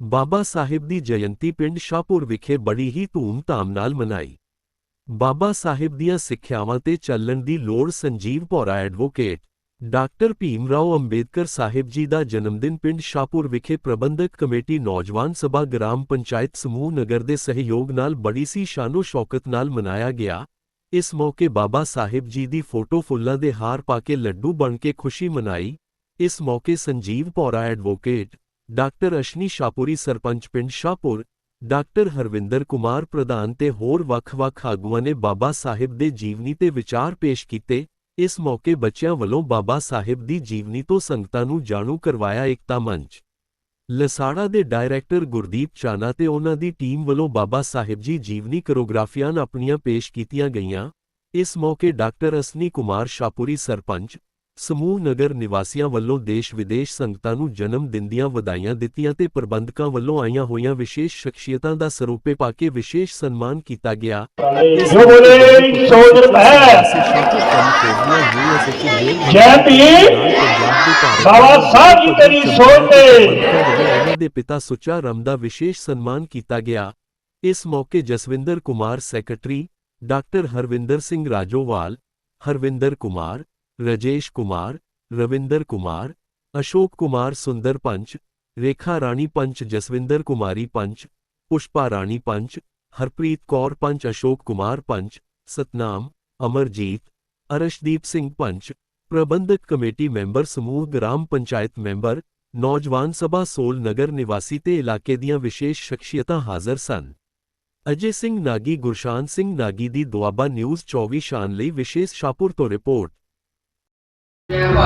ਬਾਬਾ ਸਾਹਿਬ ਦੀ ਜਯੰਤੀ ਪਿੰਡ ਸ਼ਾਹਪੁਰ ਵਿਖੇ ਬੜੀ ਹੀ ਧੂਮ-ਧਾਮ ਨਾਲ ਮਨਾਈ ਬਾਬਾ ਸਾਹਿਬ ਦੀਆਂ ਸਿੱਖਿਆਵਾਂ ਤੇ ਚੱਲਣ ਦੀ ਲੋੜ ਸੰਜੀਵ ਭੌਰਾ ਐਡਵੋਕੇਟ ਡਾਕਟਰ ਭੀਮ ਰਾਓ ਅੰਬੇਦਕਰ ਸਾਹਿਬ ਜੀ ਦਾ ਜਨਮਦਿਨ ਪਿੰਡ ਸ਼ਾਹਪੁਰ ਵਿਖੇ ਪ੍ਰਬੰਧਕ ਕਮੇਟੀ ਨੌਜਵਾਨ ਸਭਾ ਗ੍ਰਾਮ ਪੰਚਾਇਤ ਸਮੂਹ ਨਗਰ ਦੇ ਸਹਿਯੋਗ ਨਾਲ ਬੜੀ ਸੀ ਸ਼ਾਨੋ ਸ਼ੌਕਤ ਨਾਲ ਮਨਾਇਆ ਗਿਆ ਇਸ ਮੌਕੇ ਬਾਬਾ ਸਾਹਿਬ ਜੀ ਦੀ ਫੋਟੋ ਫੁੱਲਾਂ ਦੇ ਹਾਰ ਪਾ ਕੇ ਲੱਡੂ ਬਣ ਕੇ ਖੁਸ਼ੀ ਮਨਾਈ। ਇਸ ਮੌਕੇ ਸੰਜੀਵ ਪੌਰਾ ਐਡਵੋਕੇਟ, ਡਾਕਟਰ ਅਸ਼ਨੀ ਸ਼ਾਪੁਰੀ ਸਰਪੰਚ ਪਿੰਡ ਸ਼ਾਹਪੁਰ, ਡਾਕਟਰ ਹਰਵਿੰਦਰ ਕੁਮਾਰ ਪ੍ਰਧਾਨ ਤੇ ਹੋਰ ਵੱਖ-ਵੱਖ ਆਗੂਆਂ ਨੇ ਬਾਬਾ ਸਾਹਿਬ ਦੇ ਜੀਵਨੀ ਤੇ ਵਿਚਾਰ ਪੇਸ਼ ਕੀਤੇ। ਇਸ ਮੌਕੇ ਬੱਚਿਆਂ ਵੱਲੋਂ ਬਾਬਾ ਸਾਹਿਬ ਦੀ ਜੀਵਨੀ ਤੋਂ ਸੰਗਤਾਂ ਨੂੰ ਜਾਣੂ ਕਰਵਾਇਆ ਏਕਤਾ ਮੰਚ। ਲਸਾੜਾ ਦੇ ਡਾਇਰੈਕਟਰ ਗੁਰਦੀਪ ਚਾਨਾ ਤੇ ਉਹਨਾਂ ਦੀ ਟੀਮ ਵੱਲੋਂ ਬਾਬਾ ਸਾਹਿਬ ਜੀ ਜੀਵਨੀ ਕੋਰੀਓਗ੍ਰਾਫੀਆਂ ਆਪਣੀਆਂ ਪੇਸ਼ ਕੀਤੀਆਂ ਗਈਆਂ। ਇਸ ਮੌਕੇ ਡਾਕਟਰ ਅਸਨੀ ਕੁਮਾਰ ਸ਼ਾਪੁਰੀ ਸਰਪੰਚ ਸਮੂਹ ਨਗਰ ਨਿਵਾਸੀਆਂ ਵੱਲੋਂ ਦੇਸ਼ ਵਿਦੇਸ਼ ਸੰਗਤਾਂ ਨੂੰ ਜਨਮ ਦਿਨ ਦੀਆਂ ਵਧਾਈਆਂ ਦਿੱਤੀਆਂ ਤੇ ਪ੍ਰਬੰਧਕਾਂ ਵੱਲੋਂ ਆਈਆਂ ਹੋਈਆਂ ਵਿਸ਼ੇਸ਼ ਸ਼ਖਸੀਅਤਾਂ ਦਾ ਸਰੂਪੇ ਪਾ ਕੇ ਵਿਸ਼ੇਸ਼ ਸਨਮਾਨ ਕੀਤਾ ਗਿਆ। ਜੋ ਬੋਲੇ ਜੈ ਬਾਬਾ ਸਾਹਿਬ ਜੀ ਤੇਰੀ ਸੋਚ ਤੇ ਉਹਨਾਂ ਦੇ ਪਿਤਾ ਸੁੱਚਾ ਰਾਮ ਦਾ ਵਿਸ਼ੇਸ਼ ਸਨਮਾਨ ਕੀਤਾ ਗਿਆ ਇਸ ਮੌਕੇ ਜਸਵਿੰਦਰ ਕੁਮਾਰ ਸੈਕਟਰੀ ਡਾਕਟਰ ਹਰਵਿੰਦਰ ਸਿੰਘ ਰਾਜੋਵਾਲ ਹਰਵਿੰਦਰ ਕੁਮਾਰ ਰਜੇਸ਼ ਕੁਮਾਰ ਰਵਿੰਦਰ ਕੁਮਾਰ ਅਸ਼ੋਕ ਕੁਮਾਰ ਸੁੰਦਰ ਪੰਚ ਰੇਖਾ ਰਾਣੀ ਪੰਚ ਜਸਵਿੰਦਰ ਕੁਮਾਰੀ ਪੰਚ ਪੁਸ਼ਪਾ ਰਾਣੀ ਪੰਚ ਹਰਪ੍ਰੀਤ ਕੌਰ ਪੰਚ ਅਸ਼ੋਕ ਕੁਮਾਰ ਪੰਚ ਸਤਨਾਮ ਅਮਰਜੀਤ ਅਰਸ਼ਦੀਪ ਸਿੰਘ ਪੰਚ प्रबंधक कमेटी मैंबर समूह, ग्राम पंचायत मैंबर नौजवान सभा, सोल नगर निवासी ते इलाके दियाँ विशेष शख्सियत हाज़र सन। अजय सिंह नागी ਗੁਰਸ਼ਾਨ सिंह नागी ਦੀ दुआबा न्यूज़ चौबी शान विशेष शाहपुर तो रिपोर्ट। ਰਿਪੋਰਟ